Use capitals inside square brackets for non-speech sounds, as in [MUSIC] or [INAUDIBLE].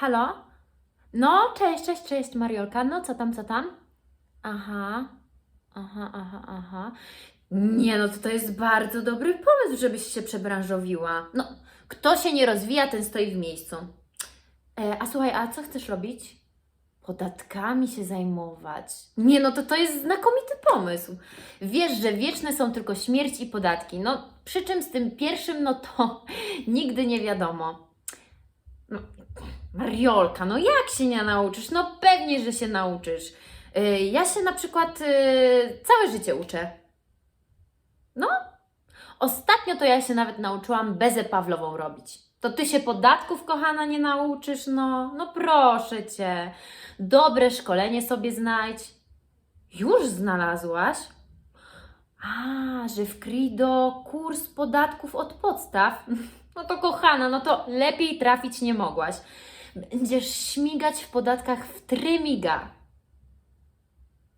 Halo? No, cześć, cześć, cześć, Mariolka. No, co tam, co tam? Aha, aha, aha, aha. Nie, no to to jest bardzo dobry pomysł, żebyś się przebranżowiła. No, kto się nie rozwija, ten stoi w miejscu. E, a słuchaj, a co chcesz robić? Podatkami się zajmować. Nie, no to to jest znakomity pomysł. Wiesz, że wieczne są tylko śmierć i podatki. No, przy czym z tym pierwszym, no to [LAUGHS] nigdy nie wiadomo. No, Mariolka, no jak się nie nauczysz? No pewnie, że się nauczysz. Y, Ja się na przykład y, całe życie uczę. No, ostatnio to ja się nawet nauczyłam bezę Pawlową robić. To ty się podatków, kochana, nie nauczysz? No, no proszę cię. Dobre szkolenie sobie znajdź. Już znalazłaś? A, że w Krido kurs podatków od podstaw. [LAUGHS] No to kochana, no to lepiej trafić nie mogłaś. Będziesz śmigać w podatkach w trymiga.